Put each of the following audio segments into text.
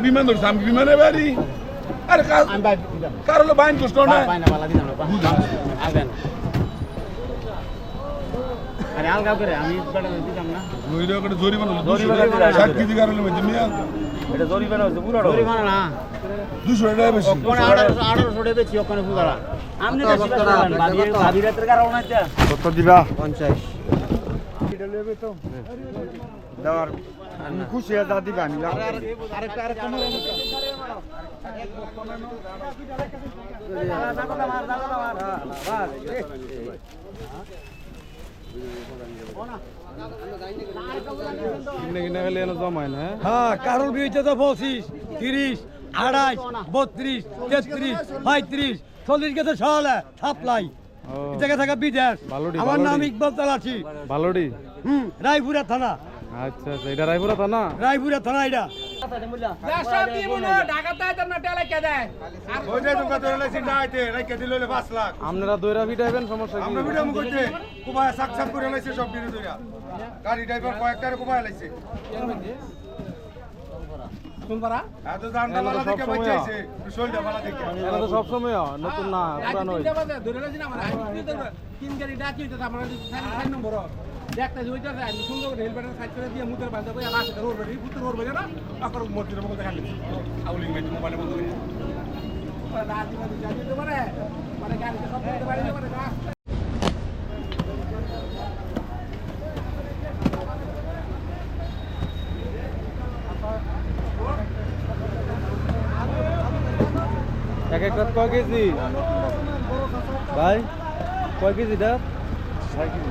বিমান ধরছে আমি বিমানে বাড়ি আরে কার হলো বাইন কষ্ট না আরে আলগা করে আমি বেটা না। জরিমানা জরিমানা। 200 কেজি কার হলো মধ্যে এটা জরিমানা হচ্ছে পুরো জরিমানা না। 200 টাকা বেশি। আঠারোশো টাকা। বেচি ওখানে পূজারা। আমনি ভাবি রাতের কারণ হইছে কত দিবা? পঞ্চাশ। দেওয়ার খুশি যা দিবা আমি আরেকটা হ্যাঁ? কারণ বিয়েছে তো পঁচিশ তিরিশ আড়াইশ বত্রিশ তেত্রিশ পঁয়ত্রিশ চল্লিশ গেছে সহলে সাপ্লাই জায়গা থাকা বিদেশ। আমার নাম। ইকবাল তালাসি ভালোডি হুম রায়পুরা থানা। আচ্ছা আচ্ছা এটা রায়পুরা তা না রায়পুরা থানা এটা আপনারা দইরা পিটাইবেন সমস্যা কি? গাড়ি ড্রাইভার কয়েকটারে কুমায় লাইছে। এত জানটা বালা দেখে বাঁচাইছে শোলটা বালা দেখে এটা তো সবসময় হয়, নতুন না পুরানো হয়। এক একটা কয় কেজি? ভাই কয় কেজি এটা ছয় কেজি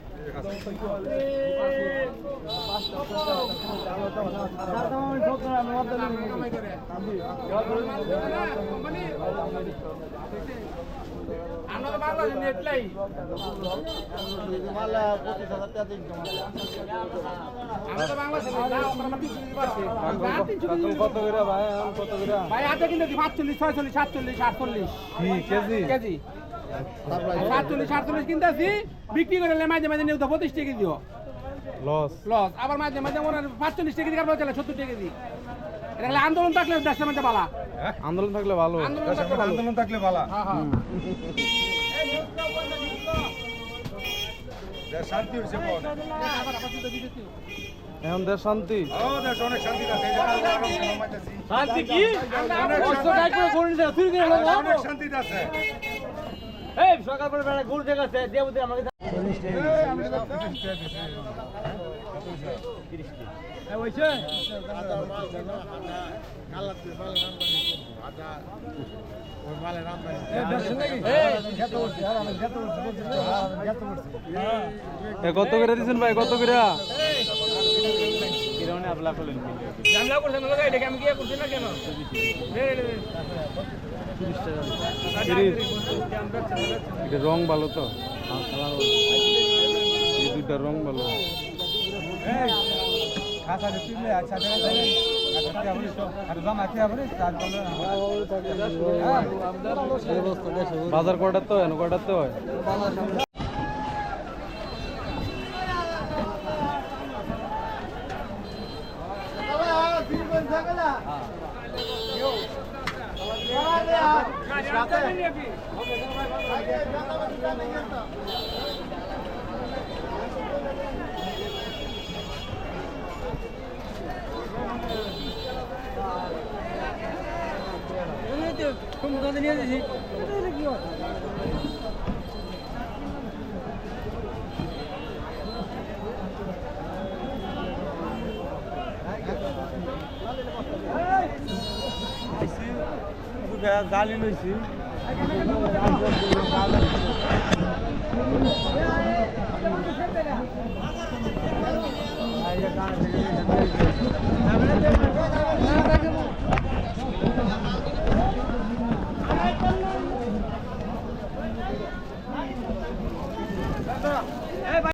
কত করে? ভাই কত করে? ভাই হাতে কিন্তু পাঁচচল্লিশ ছয়চল্লিশ সাতচল্লিশ আটচল্লিশ। কেজি। কেজি। সাতচল্লিশ সাতচল্লিশ কিনতেছি বিক্রি করে মাঝে মাঝে নিউ তো পঁচিশ টাকা দিও। লস লস আবার মাঝে মাঝে মনে হয় পাঁচচল্লিশ টাকা দিয়ে চলে সত্তর টাকা দিই এটা আন্দোলন থাকলে দেশের মধ্যে বালা। আন্দোলন থাকলে ভালো। আন্দোলন থাকলে ভালো। আন্দোলন থাকলে ভালো হ্যাঁ, হ্যাঁ। শান্তি হয়েছে। এখন দেশ শান্তি। ও দেশ অনেক শান্তি আছে। এই যে কালকে আরও ঘুমাইতেছি। শান্তি কি? শান্তি- আছে। এই সকাল করে দিয়ে বুঝে আমাকে এ কত করে দিছেন ভাই কত করে? লোক, এটাকে আমি গিয়ে করছি না কেন রে, এটা ভালো তো এই দুইটা রং ভালো বাজার কয়টা তো হয় কয়টা তো হয় Kom dan niet eens. গালি লইছি। এই